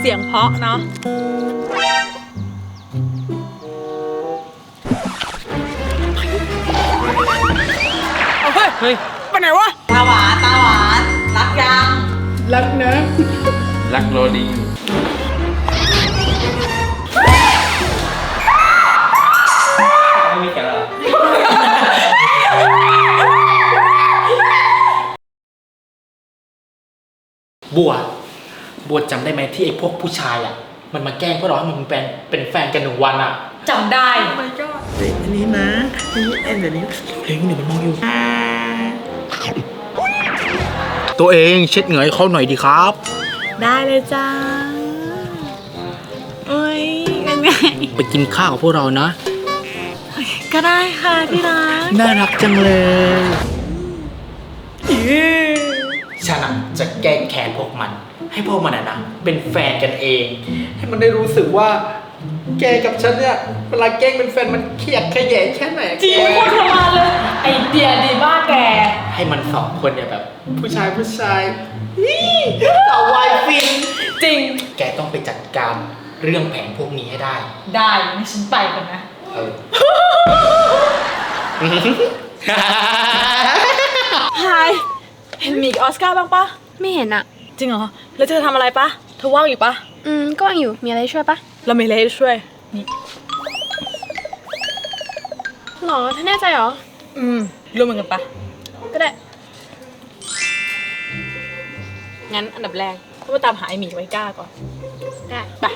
เสียงเพราะเนาะเอาเฮ้ยเฮ้ยไปไหนวะ ตาหวานตาหวานรักยัง รักนะรักโรลิงไม่มีกันหรอบัว บัวจำได้ไหมที่ไอ้พวกผู้ชายอะ มันมาแกล้งพวกเราให้มันเป็นเป็นแฟนกันหนึ่งวันอะ จำได้อันนี้นะอันนี้อันนี้เพลงหนึ่งมันมองอยู่ ตัวเองเช็ดเหงื่อให้เขาหน่อยดีครับ ได้เลยจ้าเอ้ยเป็นไง ไปกินข้าวกับพวกเรานะ ก็ได้ค่ะที่รักน่ารักจังเลย ฉันอะจะแก้แค้นพวกมัน ให้พวกมันอะนะเป็นแฟนกันเอง ให้มันได้รู้สึกว่า แกกับฉันเนี่ยเวลาแกล้งเป็นแฟนมันเครียดขยะแค่ไหนจริงโคตรทรมานเลย ไอเดียดีมากแก ให้มันสองคนเนี่ยแบบ ผู้ชายผู้ชายนี่สาววายฟิน จริง แกต้องไปจัดการเรื่องแผนพวกนี้ให้ได้ ได้ไม่ฉันไปกันนะ เออฮายเห็นหมีกับออสการ์บ้างปะไม่เห็นอะจริงเหรอ แล้วเธอทำอะไรปะเธอว่างอยู่ปะอืมก็ว่างอยู่มีอะไรช่วยปะเรามีอะไรให้ช่วย นี่ หรอท่าแน่ใจเหรอ อืมร่วมมือกันปะก็ได้ งั้นอันดับแรกก็มาตามหาไอหมีไว้ก้าก่อน ได้ ไป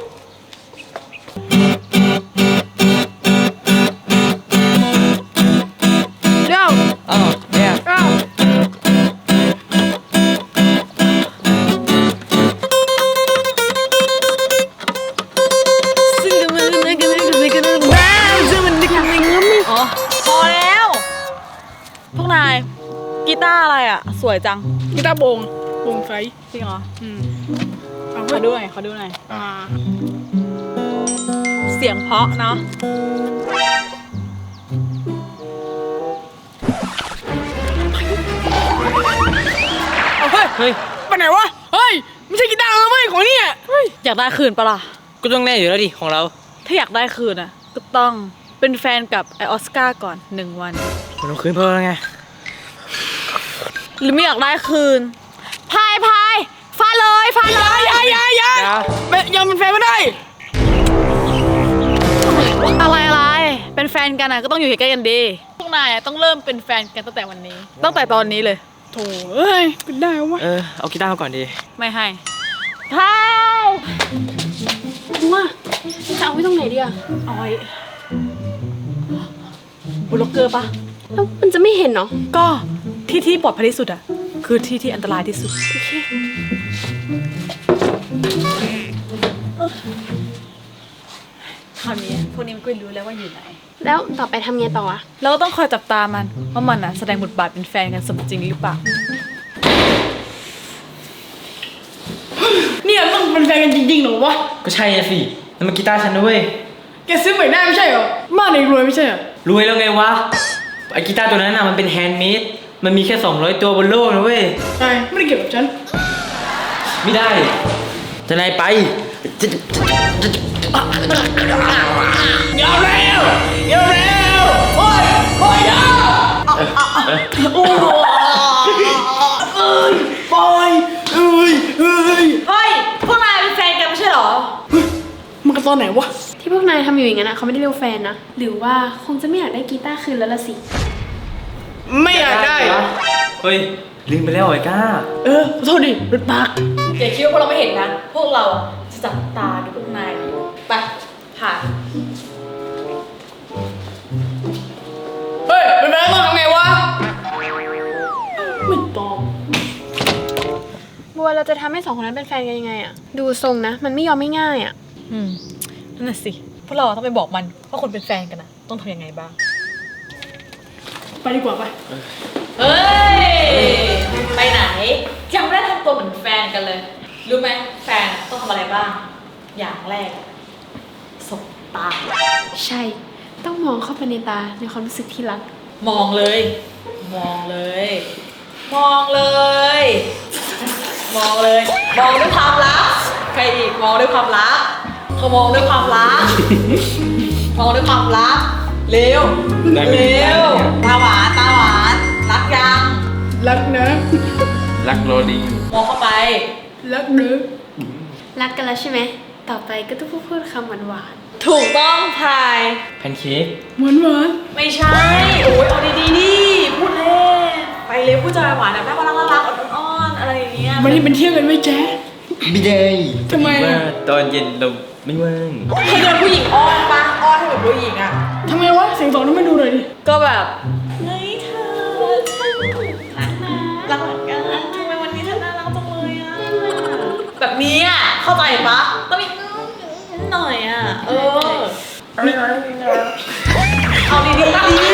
สวยจังกีตาร์บงบงไฟจริงเหรออืมขอดูหน่อยขอดูหน่อยอ่าเสียงเพราะเนาะเอาเฮ้ยเฮ้ย ไปไหนวะเฮ้ยไม่ใช่กีตาร์แล้วเว้ยของเนี่ยเฮ้ยอยากได้คืนปะล่ะ ก็ต้องแน่อยู่แล้วดิของเรา ถ้าอยากได้คืนอะก็ต้องเป็นแฟนกับไอออสการ์ก่อนหนึ่งวัน มันต้องคืนเพิ่มแล้วไง หรือไม่อยากได้คืน พายพายฟาดเลยฟาดเลยอย่าอย่าอย่าอย่าไม่ยังเป็นแฟนไม่ได้ อะไรอะไรเป็นแฟนกันอะก็ต้องอยู่ใกล้ๆกันดี พวกนายอะต้องเริ่มเป็นแฟนกันตั้งแต่วันนี้ ตั้งแต่ตอนนี้เลย โถเอ้ย เป็นได้วะเออ เอากีตาร์มาก่อนดี ไม่ให้พายว่าจะเอาไว้ตรงไหนดีอะเอาไว้บนล็อกเกอร์ปะแล้วมันจะไม่เห็นเนาะก็ ที่ที่ปลอดภัยที่สุดอะคือที่ที่อันตรายที่สุดโอเคคราวนี้พวกนี้มันก็รู้แล้วว่าอยู่ไหน แล้วต่อไปทำไงต่ออะเราก็ต้องคอยจับตามันว่ามันอะแสดงบทบาทเป็นแฟนกันสมจริงหรือเปล่า เนี่ยต้องเป็นแฟนกันจริงๆเหรอวะ ก็ใช่อะสินั่นมันกีตาร์ฉันด้วยแกซื้อใหม่ได้ไม่ใช่เหรอบ้านเองรวยไม่ใช่เหรอ รวยแล้วไงวะไอ้กีตาร์ตัวนั้นน่ะมันเป็นแฮนด์เมด มันมีแค่ 200 ตัวบนโลกนะเว้ย ใช่ไม่ได้เกี่ยวกับฉัน ไม่ได้ จะนายไปจะจะจะจะอย่าเร็วอย่าเร็วโอ้ยโอ้ยอย่าโอ้เอ้ยปล่อยเอ้ยเอ้ยเฮ้ย พวกนายเป็นแฟนกันไม่ใช่เหรอ มันกันตอนไหนวะ ที่พวกนายทำอยู่อย่างนั้นอะเขาไม่ได้เรียกว่าแฟนนะ หรือว่าคงจะไม่อยากได้กีตาร์คืนแล้วละสิ ไม่อยากได้ เฮ้ยลืมไปแล้วไอ้ก้า เออขอโทษดิรถปากอย่าคิดว่าพวกเราไม่เห็นนะ พวกเราอะจะจับตาดูพวกนายอยู่ไปผ่านเฮ้ยเป็นแฟนกันต้องทำไงวะไม่ตอบบัวเราจะทำให้สองคนนั้นเป็นแฟนกันยังไงอะดูทรงนะ มันไม่ยอมไม่ง่ายอะอืมนั่นน่ะสิ พวกเราต้องไปบอกมันว่าคนเป็นแฟนกันนะต้องทำยังไงบ้าง ไปดีกว่าไป เฮ้ย ไปไหนยังไม่ได้ทำตัวเหมือนแฟนกันเลย รู้ไหมแฟนต้องทำอะไรบ้าง อย่างแรกสบตา ใช่ ต้องมองเข้าไปในตาในความรู้สึกที่รัก มองเลย มองเลย มองเลย มองเลย มองด้วยความรัก ใครอีกมองด้วยความรักเขามองด้วยความรัก มองด้วยความรัก เร็วได้ไหม เร็วตาหวานตาหวานรักยังรักนะรักโรลิงมองเข้าไป รักนะรักกันแล้วใช่ไหม ต่อไปก็ต้องพูดพูดคำหวานหวานถูกต้องพาย แพนเค้กหวานหวานไม่ใช่ โอ้ยเอาดีๆดิพูดเล่นไปเลยพูดจาหวานแบบน่ารักน่ารักอ่อนๆอะไรอย่างเงี้ยวันนี้เป็นเที่ยงกันไหมแจ๊ไม่ได้ทำไมอะ ว่าตอนเย็นเราไม่ว่างเคยโดนผู้หญิงอ้อนปะอ้อนให้แบบผู้หญิงอะ ทำไมวะเสียงสองนั้นไม่ดูเลยดิก็แบบเฮ้ยเธอฉันรักนะรักเหมือนกันทำไมวันนี้เธอน่ารักจังเลยอะ แบบนี้อะ เข้าใจปะต้องมีหน่อยอะ เออ เอาดีๆ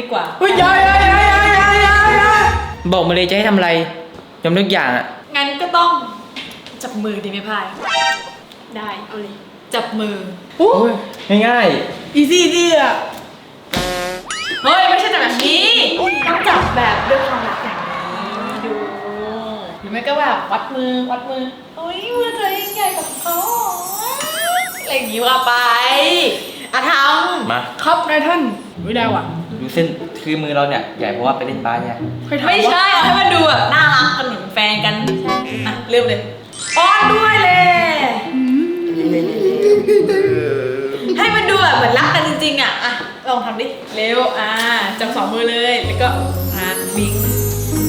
ดีกว่า เฮ้ยยายยายยายยายยายยายบอกมาเลยจะให้ทำอะไรยอมทุกอย่างอะงั้นก็ต้อง จับมือดีไหมพาย ได้เอาเลย จับมือ โอ้ยง่ายอีซี่ดีอะเฮ้ย ไม่ใช่จับแบบนี้ ต้องจับแบบด้วยความรักอย่างนี้ดู หรือไม่ก็แบบวัดมือวัดมือเฮ้ยมือเธอยังใหญ่กว่าเขาอะไรอย่างนี้ว่าไปอะทๆมา ครับนายท่านไม่ได้ว่ะ ดูเส้นคือมือเราเนี่ยใหญ่เพราะว่าไปเล่นบาสเนี่ยใครำถามไม่วะใช่เอาให้มันดูแบบน่ารักกันเหมือนแฟนกันอะเริ่มเลยอ้อนด้วยเลย ให้มันดูแบบเหมือนรักกันจริงๆอะอะลองทำดิ เร็วอ่าจับสองมือเลย แล้วก็อ่าบิง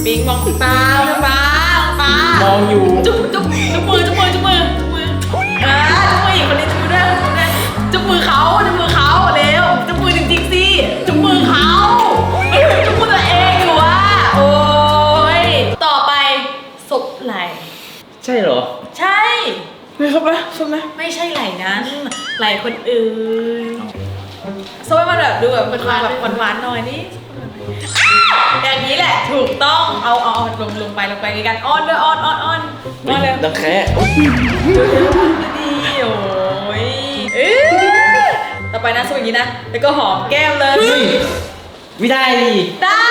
บิงมองตามองตามองตามองอยู่ จุ๊บจุ๊บจุ๊บมือจุ๊บมือจุ๊บ ครับนะสมนะไม่ใช่ไหลนั้นไหลคนอื่นโซ่ให้มันแบบดูแบบหวานๆแบบหวานๆหน่อยนี่อย่างนี้แหละถูกต้องเอาเอาเอาลงลงไปลงไปในการอ้อนด้วยอ้อนอ้อนอ้อนอ้อนเลยดังแค่ดีโอ้ยเอ๊ะต่อไปนะสู้อย่างนี้นะแล้วก็หอมแก้มเลยเฮ้ยไม่ได้ดิได้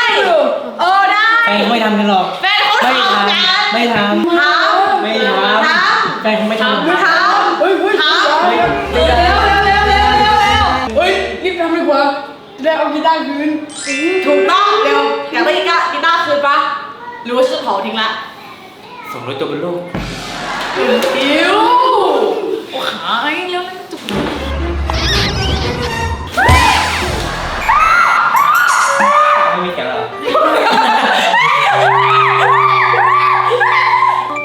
เออได้แฟนเขาไม่ทำกันหรอกแฟนเขาไม่ทำทำกันไม่ทำทำไม่ททำแฟนเขาไม่ทำำทำเฮ้ยเฮ้ยทำเร็วเร็วเร็วเร็วเร็วเร็วเร็วเฮ้ยรีบทำดีกว่าจะได้เอากีตาร์คืนถูกต้องเร็วอยากได้กีตาร์กีตาร์คืนปะหรือว่าฉันจะเผาทิ้งละสองร้อยตัวบนโลกอิวโอ้ขาเอ้ยเร็วเร็วจุกไม่มีแกแล้ว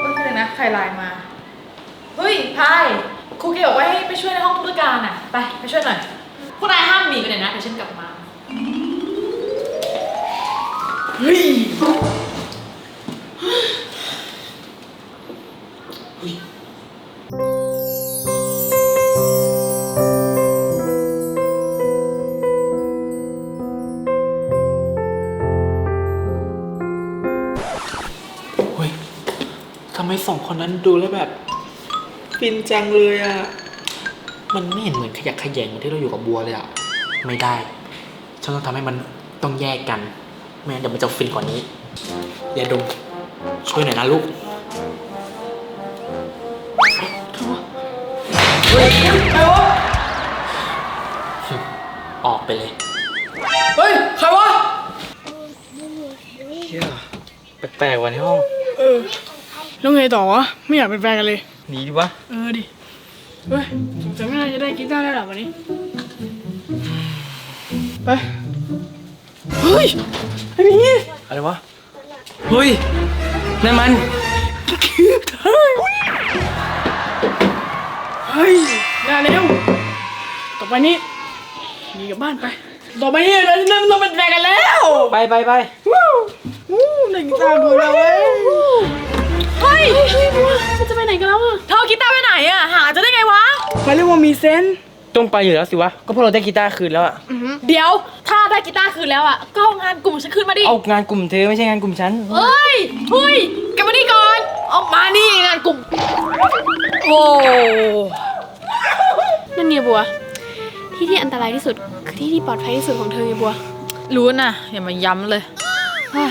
ก็คือนะใครไลน์มา เฮ้ยพาย ครูเกบอกว่าให้ไปช่วยในห้องธุรการอะ ไปไปช่วยหน่อย พวกนายห้ามหนีไปไหนนะ เดี๋ยวฉันกลับมา เฮ้ยเฮ้ยทำไมสองคนนั้นดูแล้วแบบ ฟินจังเลยอะมันไม่เห็นเหมือนขยักขยงเหมือนที่เราอยู่กับบัวเลยอะไม่ได้ ฉันต้องทำให้มันต้องแยกกัน ไม่งั้นเดี๋ยวมันจะฟินกว่านี้ อย่าดม ช่วยหน่อยนะลูกออกไปเลย เฮ้ย ใครวะแปลกๆวันในห้อง เออ แล้วไงต่อวะ ไม่อยากเป็นแฟนกันเลย หนีดิวะ เออดิ เฮ้ยสงสัยไม่น่าจะได้กีตาร์ได้หรอกวันนี้ ไป เฮ้ย ไอ้นี่ อะไรวะ เฮ้ย นั่นมันเฮ้ยได้แล้วต่อไปนี้หนีกลับบ้านไป ต่อไปนี้เราเริ่มต้องเป็นแฟนกันแล้ว ไปไปไปหนึ่งตากูแล้วเว้ย เขาเรียกว่ามีเซนส์ต้องไปอยู่แล้วสิวะ ก็เพราะเราได้กีตาร์คืนแล้วอะเดี๋ยว ถ้าได้กีตาร์คืนแล้วอะก็เอางานกลุ่มฉันคืนมาดิ เอางานกลุ่มเธอไม่ใช่งานกลุ่มฉันเอ้ยเฮ้ยแกมานี่ก่อน เอามานี่งานกลุ่ม โอ้นั่นไงบัว ที่ที่อันตรายที่สุดคือที่ที่ปลอดภัยที่สุดของเธอไงบัว รู้นะอย่ามาย้ำเลยเฮ้ย